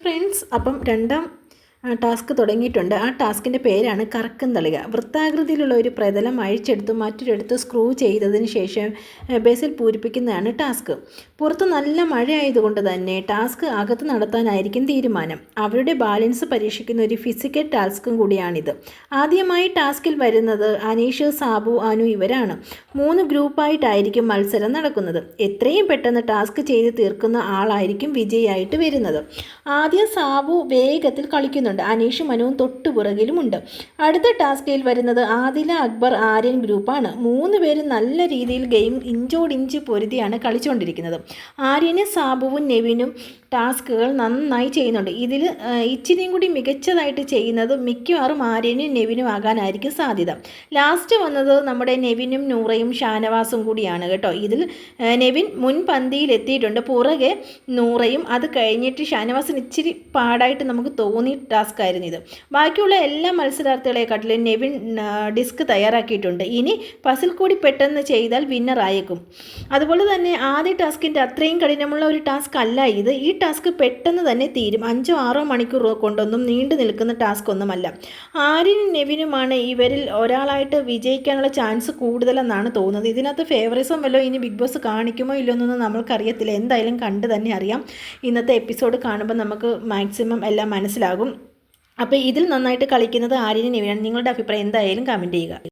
Friends അപ്പം രണ്ടാം task തുടങ്ങിയിട്ടുണ്ട്. ആ ടാസ്കിന്റെ പേരാണ് കറക്കം തളിക വൃത്താകൃതിയിലുള്ള ഒരു പ്രതലം അഴിച്ചെടുത്ത് മറ്റൊരിടത്ത് സ്ക്രൂ ചെയ്തതിന് ശേഷം ബേസിൽ പൂരിപ്പിക്കുന്നതാണ് ടാസ്ക്. പുറത്ത് നല്ല മഴ ആയതുകൊണ്ട് തന്നെ ടാസ്ക് അകത്ത് നടത്താനായിരിക്കും തീരുമാനം. അവരുടെ ബാലൻസ് പരീക്ഷിക്കുന്ന ഒരു ഫിസിക്കൽ ടാസ്കും കൂടിയാണിത്. ആദ്യമായി ടാസ്കിൽ വരുന്നത് അനീഷ് സാബു അനു ഇവരാണ്. മൂന്ന് ഗ്രൂപ്പായിട്ടായിരിക്കും മത്സരം നടക്കുന്നത്. എത്രയും പെട്ടെന്ന് ടാസ്ക് ചെയ്ത് തീർക്കുന്ന ആളായിരിക്കും വിജയിയായിട്ട് വരുന്നത്. ആദ്യം സാബു വേഗത്തിൽ കളിക്കുന്നുണ്ട് അനീഷും മനുവും തൊട്ടു പുറകിലുമുണ്ട് അടുത്ത ടാസ്കിൽ വരുന്നത് ആദില അക്ബർ ആര്യൻ ഗ്രൂപ്പാണ്. മൂന്ന് പേരും നല്ല രീതിയിൽ ഗെയിം ഇഞ്ചോടിഞ്ച് പൊരുതിയാണ് കളിച്ചുകൊണ്ടിരിക്കുന്നത് ആര്യനും സാബുവും നെവിനും ടാസ്കുകൾ നന്നായി ചെയ്യുന്നുണ്ട്. ഇതിൽ ഇച്ചിരിയും കൂടി മികച്ചതായിട്ട് ചെയ്യുന്നത് മിക്കവാറും ആര്യനും നെവിനും ആകാനായിരിക്കും സാധ്യത. ലാസ്റ്റ് വന്നത് നമ്മുടെ നെവിനും നൂറയും ഷാനവാസും കൂടിയാണ് കേട്ടോ. ഇതിൽ നെവിൻ മുൻ പന്തിയിൽ എത്തിയിട്ടുണ്ട്. പുറകെ നൂറയും. അത് കഴിഞ്ഞിട്ട് ഷാനവാസിന് ഇച്ചിരി പാടായിട്ട് നമുക്ക് തോന്നി ടാസ്ക് ആയിരുന്നു ഇത്. ബാക്കിയുള്ള എല്ലാ മത്സരാർത്ഥികളെക്കാട്ടിലും നെവിൻ ഡിസ്ക് തയ്യാറാക്കിയിട്ടുണ്ട്. ഇനി പസിൽ കൂടി പെട്ടെന്ന് ചെയ്താൽ വിന്നർ ആയേക്കും. അതുപോലെ തന്നെ ആദ്യ ടാസ്കിന്റെ അത്രയും കഠിനമുള്ള ഒരു ടാസ്ക് അല്ല ഇത്. ഈ ടാസ്ക് പെട്ടെന്ന് തന്നെ തീരും. അഞ്ചോ ആറോ മണിക്കൂർ കൊണ്ടൊന്നും നീണ്ടു നിൽക്കുന്ന ടാസ്ക് ഒന്നുമല്ല ആര്യനും നെവിനുമാണ് ഇവരിൽ ഒരാളായിട്ട് വിജയിക്കാനുള്ള ചാൻസ് കൂടുതലെന്നാണ് തോന്നുന്നത്. ഇതിനകത്ത് ഫേവറിസം വല്ലോ ഇനി ബിഗ് ബോസ് കാണിക്കുമോ ഇല്ലയോ എന്നൊന്നും നമ്മൾക്കറിയത്തില്ല. എന്തായാലും കണ്ട് തന്നെ അറിയാം. ഇന്നത്തെ എപ്പിസോഡ് കാണുമ്പോൾ നമുക്ക് മാക്സിമം എല്ലാം മനസ്സിലാകും. അപ്പോൾ ഇതിൽ നന്നായിട്ട് കളിക്കുന്നത് ആര്യനും നെവിനാണ് നിങ്ങളുടെ അഭിപ്രായം എന്തായാലും കമന്റ് ചെയ്യുക.